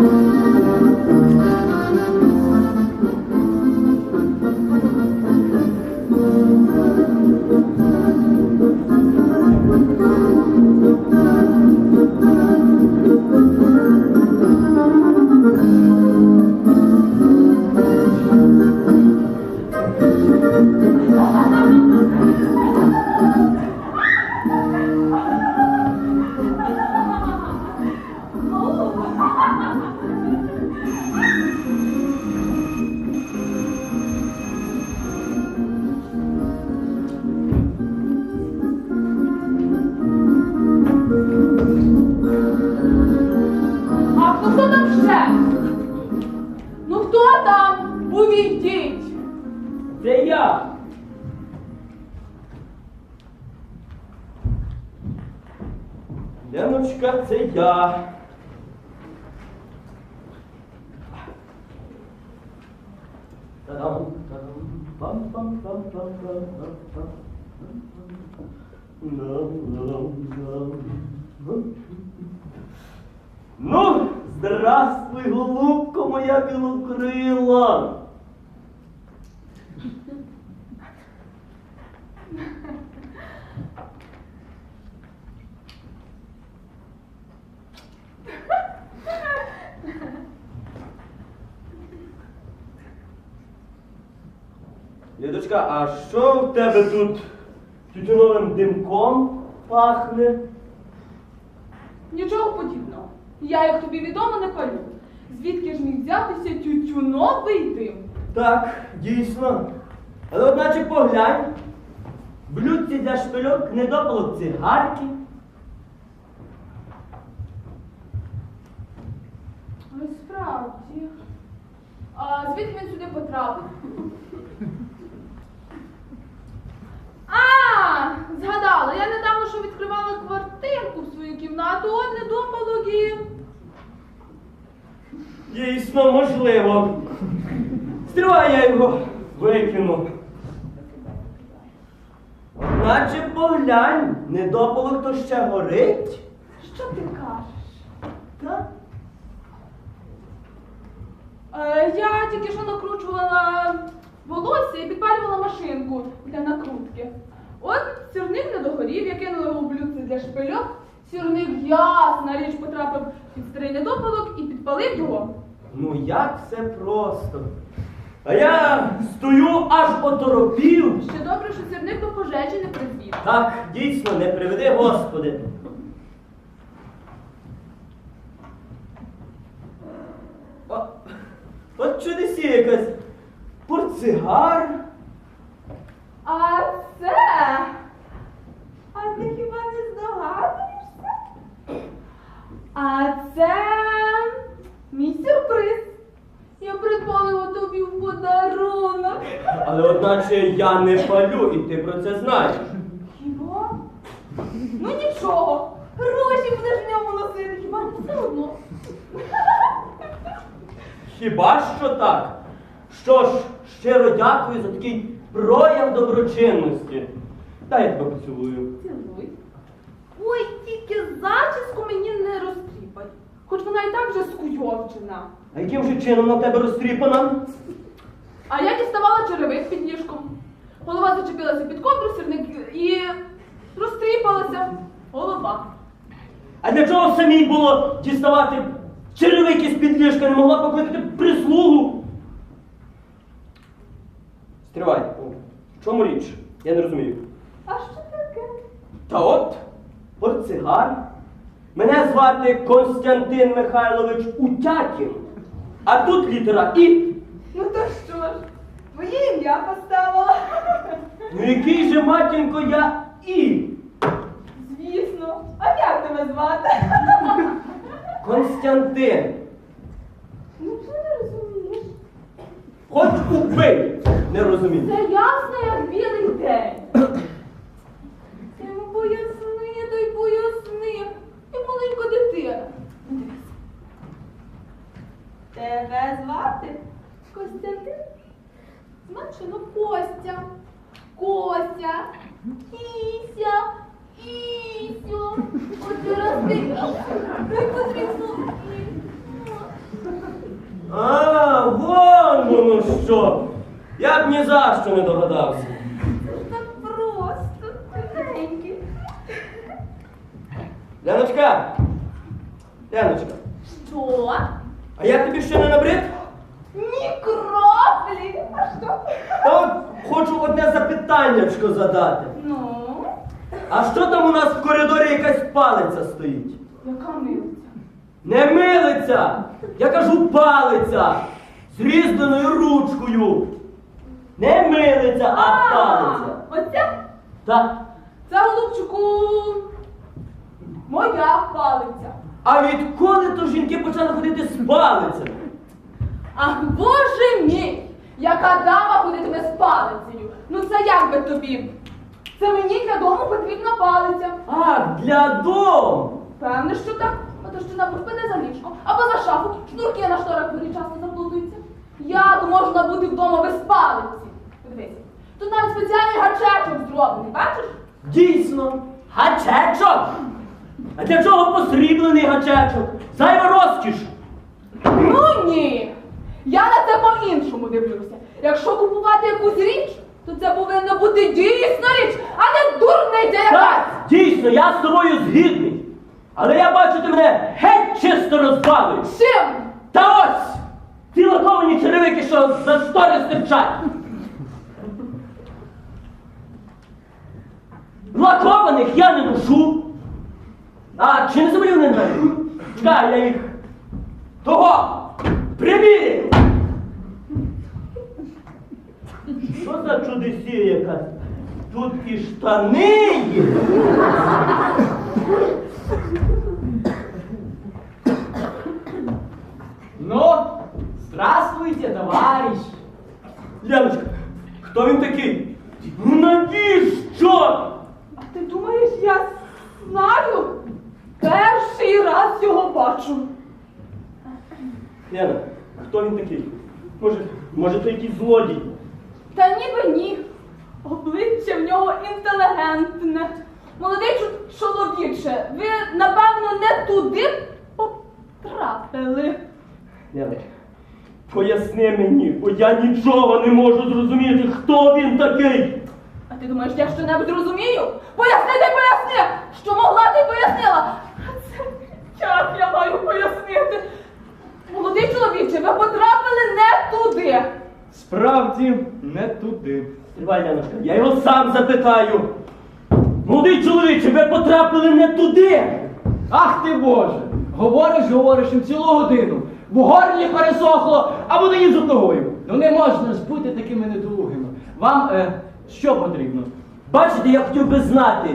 А Ла-ла-ла-ла. Ну, здравствуй, голубко моя білокрила. Лідочка, а що в тебе тут тютюновим димком пахне? Нічого подібного. Я, як тобі відомо, не палю. Звідки ж міг взятися тютюновий дим? Так, дійсно. Але одначе поглянь. Блюдці для шпильок недопалок цигарки. Але справді. А звідки він сюди потрапив? А, згадала, я недавно що відкривала квартирку в свою кімнату, от недопалок і... Дійсно, можливо. Стривай я його викину. Одначе поглянь, недопалок то ще горить. Що ти кажеш? Так? Е, я тільки що накручувала волосся і підпалювала машинку для накрутки. От сірник не догорів, я кинула його в блюдце для шпильок. Сірник ясна річ потрапив під старий недопалок і підпалив його. Ну як все просто. А я стою аж оторопів. Ще добре, що сірник до пожежі не призвів. Так, дійсно, не приведи, Господи. О, от чудесі якась. Портсигар. А це. А ти хіба не здогадуєшся? А це мій сюрприз. Придбала тобі в подарунок. Але одначе я не палю, і ти про це знаєш. Хіба? Ну нічого. Гроші будеш в ньому носити, хіба не все одно. Хіба що так? Що ж, щиро дякую за такий прояв доброчинності. Дай я тебе поцілую. Цілуй. Ой, тільки зачіску мені не розтріпай. Хоч вона і так вже скуйовчена. А яким же чином на тебе розтріпана? А я діставала черевик під ліжком. Голова зачепилася під ковдру, сірник і розтріпалася голова. А для чого самій було діставати черевики з-під ліжка, не могла покликати прислугу? Стривай. В чому річ? Я не розумію. А що таке? Та от, портсигар. Мене звати Константин Михайлович Утякін. А тут літера І. Ну то що ж, твоє ім'я поставила. Ну який же матінко я І? Звісно. А як тебе звати? Константин. Ну що не розумієш? Хоч убий. Не розумію. Це ясно, як білий день. Ти йому поясни, то й поясни. Я маленька дитина. Ну, дивись. Тебе звати Костянтин? Зменшено Костя. Костя. Кіся. Кісю. От Дивіться, як потрібно. А, вон воно що. Я б ні за що не догадався. Так просто, тихенький. Яночка! Яночка, Що? а я тобі ще не набрид? Ні краплі. А що? Та от хочу одне запитаннячко задати. А що там у нас в коридорі якась палиця стоїть? яка милиця. Не милиця! Я кажу палиця! З різьбленою ручкою! Не милиця, а палиця! Оця? Так. Це, голубчику, моя палиця. А відколи то жінки почали ходити з палицями? Ах, боже мій! Яка дама ходитиме з палицею? Ну це як би тобі? Це мені для дому потрібна палиця. А, для дому! Певне, що так. А то що набух піде за ліжко або за шафу, шнурки на шторах дуже часто заплутуються. Як можна бути вдома без палиці? Подивися, тут навіть спеціальний гачечок зроблений, бачиш? Дійсно, гачечок! А для чого посріблений гачечок? Зайва розкіш! Ну ні. Я на це по-іншому дивлюся. Якщо купувати якусь річ, то це повинна бути дійсна річ, а не дурниця якась. Так, дійсно, я з тобою згідний. Але я бачу, ти мене геть чисто розбавиш. Чим? Та ось! Ці лаковані черевики, що за штори стирчать. Лакованих я не ношу. А чи не заболів не мене? Чекай, я їх того приміряю. Що за чудесія якась? Тут і штани є. Ну, здравствуйте, товарищ. Яночка, хто він такий? Ну навіщо? А ти думаєш, я знаю? Перший раз його бачу. Яна, хто він такий? Може, може, то якийсь злодій? Та ніби ні. Обличчя в нього інтелігентне. Молодий чоловіче, ви, напевно, не туди потрапили. Яночка, поясни мені, бо я нічого не можу зрозуміти, хто він такий. А ти думаєш, я що-небудь розумію? Поясни, ти поясни! Що могла, ти пояснила! А це як я маю пояснити? Молодий чоловіче, ви потрапили не туди. Справді не туди. Тривай, Яночка, я його сам запитаю. Молодий чоловіче, ви потрапили не туди. Ах ти Боже! Говориш, говориш і цілу годину. В горлі пересохло, а воно їм з одногою. Ну не можна ж бути такими недолугими. Вам е, що потрібно? Бачите, я хотів би знати,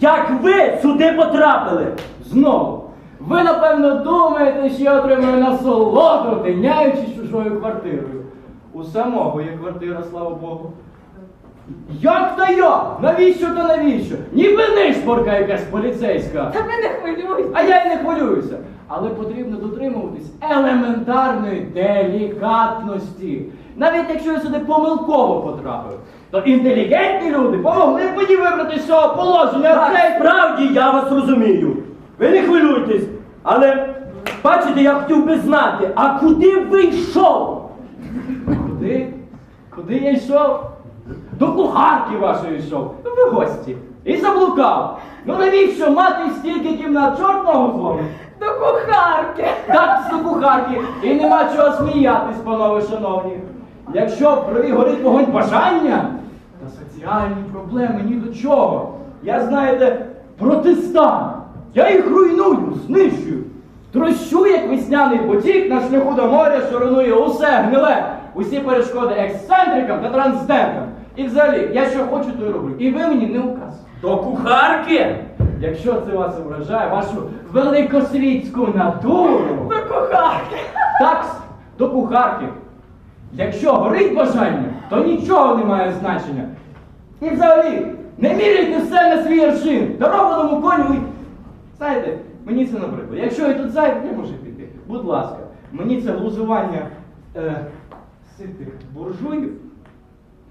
як ви сюди потрапили. Знову. Ви, напевно, думаєте, що я отримую насолоду, тиняючись чужою квартирою. У самого є квартира, слава Богу. Як то як? Навіщо то навіщо? Ніби нишпорка якась поліцейська. Та ви не хвилюйтесь. А я й не хвилююся. Але потрібно дотримуватись елементарної делікатності. Навіть якщо я сюди помилково потрапив, то інтелігентні люди помогли б мені вибрати з цього положення. Цей- справді я вас розумію. Ви не хвилюйтесь. Але бачите, я хотів би знати, а куди ви йшов? Куди? Куди я йшов? До кухарки вашої йшов. Ну, ви гості. І заблукав. Ну навіщо мати стільки кімнат чортного злому? До кухарки. Так, до кухарки. І нема чого сміятись, панове шановні. Якщо в крові горить вогонь бажання, то соціальні проблеми ні до чого. Я, знаєте, протистант. Я їх руйную, знищую. Трощу, як весняний потік на шляху до моря, що руйнує усе гниле, усі перешкоди ексцентрикам та трансдентам. І взагалі, я що хочу, то й роблю. І ви мені не указ. До кухарки? Якщо це вас ображає, вашу великосвітську натуру. До кухарки. Так, до кухарки. Якщо горить бажання, то нічого не має значення. І взагалі, не міряйте все на свій аршин, дарованому коню. Знаєте, мені це набридло. Якщо я тут зайвий, я можу піти. Будь ласка, мені це глузування е, ситих буржуїв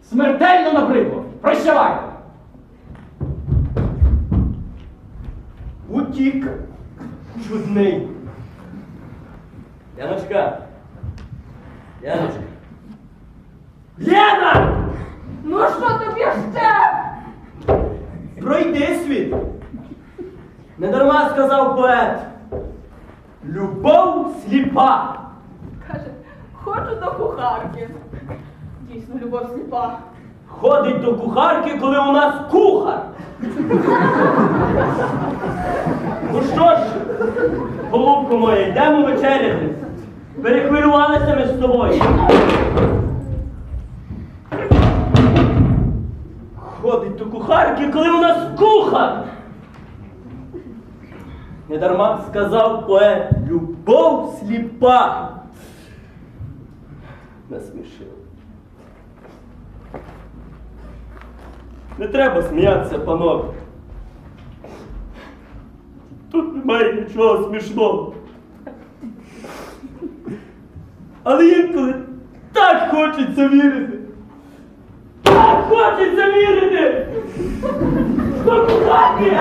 смертельно набридло. Прощавайте! Утік. чудний. Яночка. Яночка. Лена! Ну що тобі ще? Пройди світ. Недарма сказав поет. Любов сліпа. Хочу до кухарки. Дійсно, любов сліпа. Ходить до кухарки, коли у нас кухар. Ну що ж, голубко моє, йдемо вечеряти. Перехвилювалися ми з тобою. Ходить до кухарки, коли у нас кухар. Недарма сказав поет, любов сліпа. Насмішив. Не треба сміятися, панове. Тут немає нічого смішного. Але інколи так хочеться вірити. Так хочеться вірити! До кухарки!